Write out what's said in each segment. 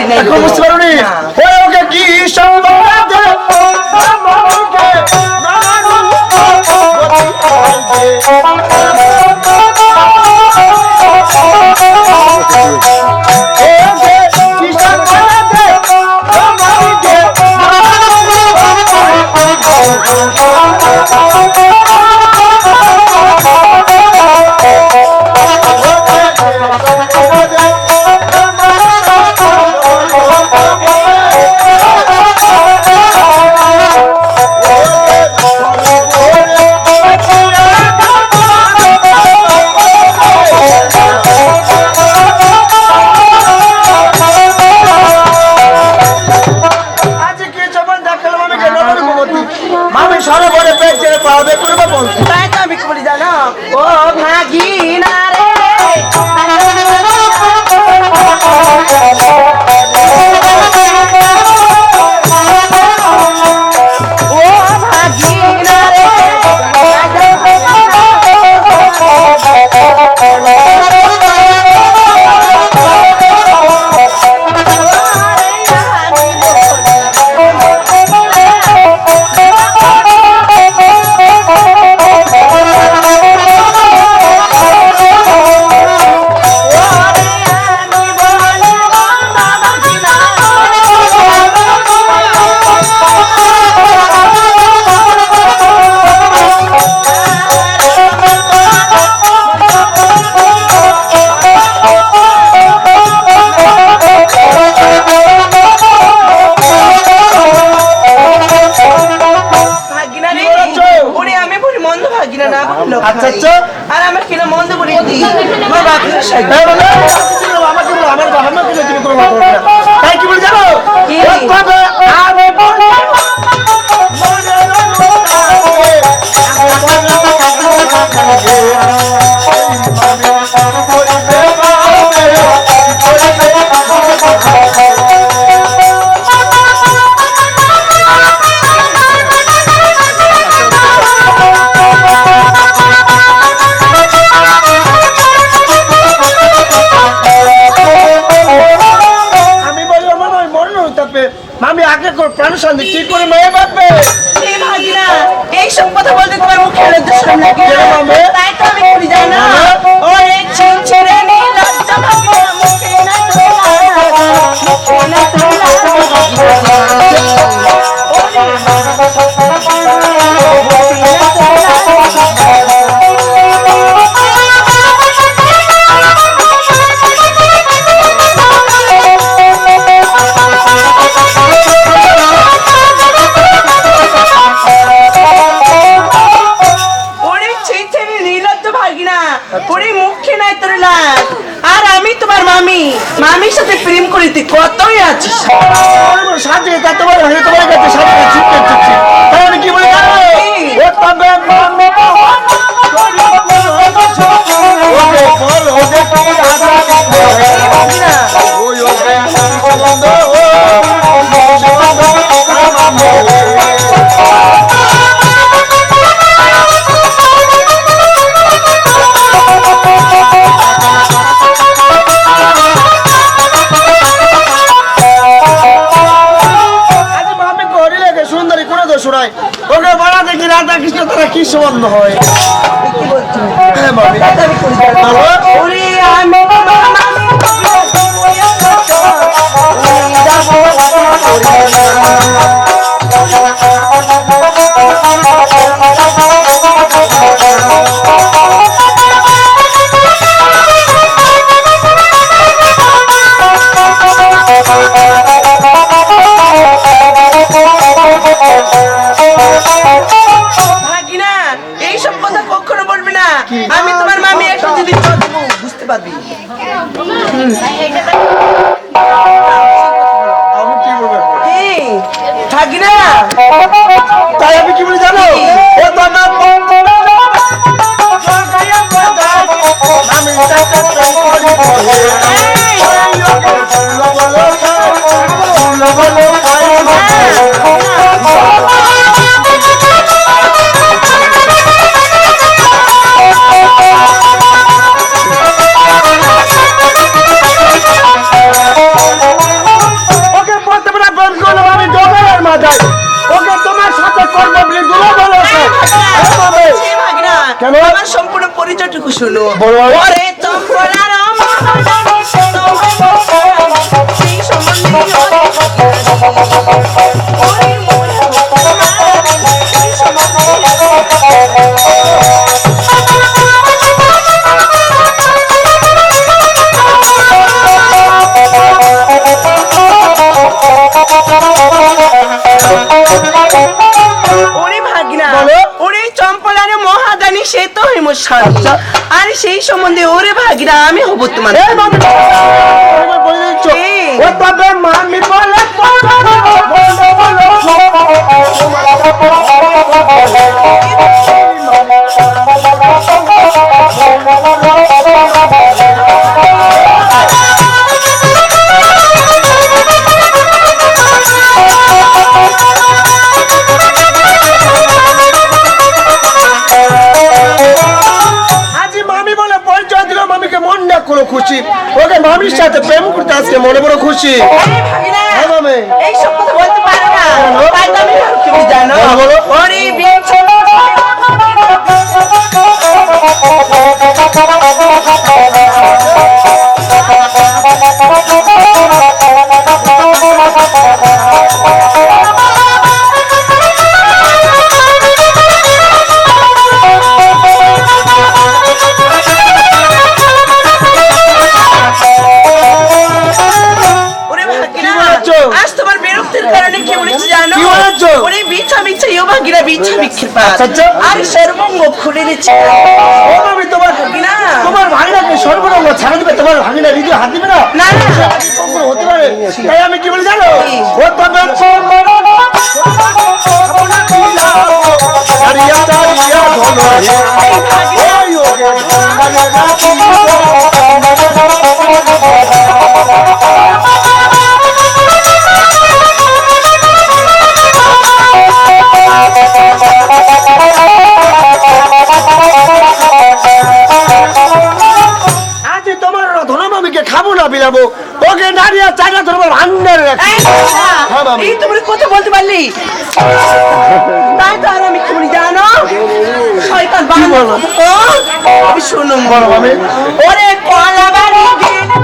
পারি না এখন বুঝতে পারোনি না। ওকে কি সম্বাদ আমাকে মামি আগে করে প্রাণ শান্তি কি করে মেয়ে বাঁধবে? এই ভাগিনা এইসব কথা বলতে তোমার মুখে লজ্জা শরম লাগে? তাই তো আমি করি না ও ওরে ছিন ছেড়ে নি লজ্জা ভাবো মুখে না তোলা মুখে না তোলা। মামির সাথে প্রেম করিতে কতই আছিস? সাজে তা তোমার হয়ে তোমার কাছে সাজিয়ে চুপ করছি তাহলে কি বলে ও তবে সম্বন্ধ হয়। কি বলছো? হ্যাঁ মামি দেবো, থাকি ভাগিনা তাই আমি কি বলি জানো ও তো আমি শুনো বলো। ওরে চম্পলার ওরে ভাগনা ওরে মহাদানী সে তো আচ্ছা। আর সেই সম্বন্ধে ওরে ভাগিরা আমি হব তোমার। ও তবে মামি বলে বলো, খুশি। ওকে মামির সাথে প্রেম করতে আজকে মনে বড় খুশি। ওরে তোমার কারণে কি বলেছি জানো? ওরে বিছা বিছা ভাগিনা বিছা বিক্ষের পাত আচ্ছা, আচ্ছা। আর সর্বঙ্গ খুলে দিচ্ছে ও মামি তোমার ভাগিনা তোমার ভাগিনাকে সর্বরঙ্গ ছাড়া দিবে তোমার ভাগিনা হৃদয় হাত দিবে না না। কখনো হতে পারে তাই আমি কি বলি জানো ও ধনো ওই ওকে খাব না বিলাবো। ওকে দাঁড়িয়ে চাকা ধরবো ভান্ডারে রাখি। এই হ্যাঁ, তুমি কথা বলতে পারলি? তাই তো আর আমি বলি জানো? শয়তান বান বলো? আমি শুনুন বলো, মামি। ওরে কলা বাড়ি গেলে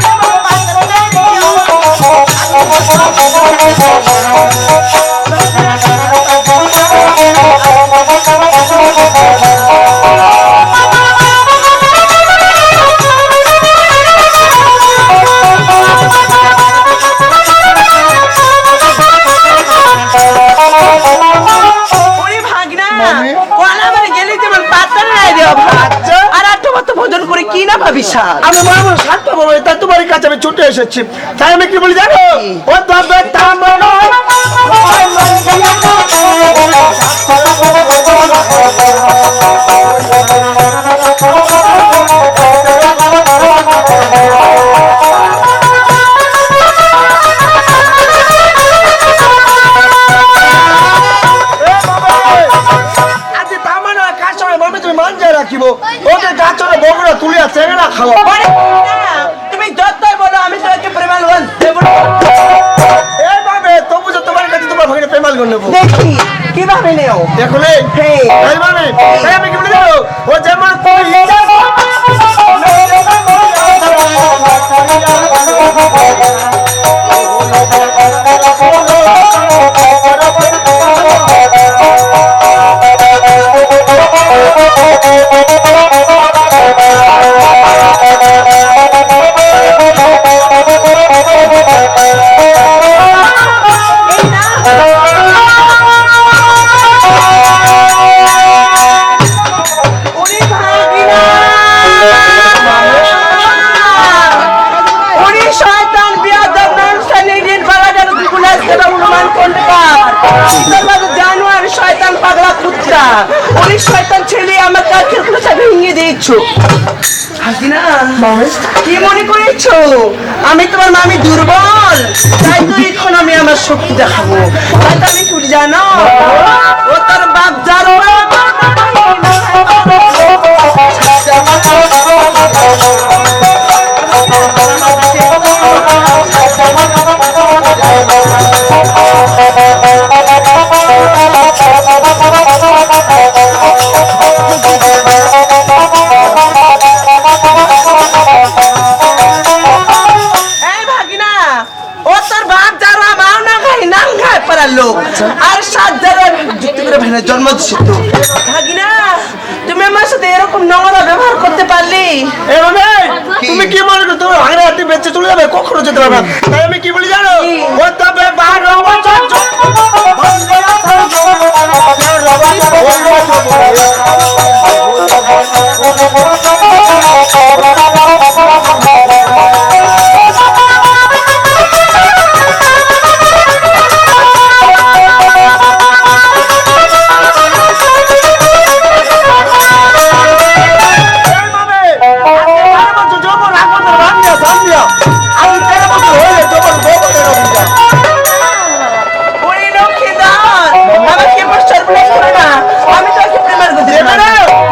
স্যার আমি মামা সাতটা বাবা তা তোমার কাছে আমি ছুটে এসেছি। তাই আমি কি বলি জানো? ও তবে তামনো গাছরে বগুড়া তুলিয়া চেঙ্গা খাওয়া তুমি যতই বলো আমি তোমাকে প্রেমালগঞ্জ দেবো না। তবু যে তোমার কাছে তোমার ভাগিনে প্রেমাল নেব দেখি কীভাবে নেও দেখো নেই হ্যাঁ। মানে আমি কি বলে দেবো ও যেমন কই হাসিনা কি মনে করেছ? আমি তোমার মামি দুর্বল। তাই তো এখন আমি আমার শক্তি দেখাবো। তাই তো আমি কি জানো ও তার বাপ যার জেলার আর সাত জেলার করে ভাইনা জন্ম দিচ্ছিত ভাগিনা তুমি আমার সাথে এরকম নোংরা ব্যবহার করতে পারলে এভাবে তুমি কি মনে করো তুমি ভাগিনা হাতে বেঁচে যাবে কখনো যেতে পারবে তাই আমি কি বলি জানো ও তবে বারো আমি তো প্রেমের গতি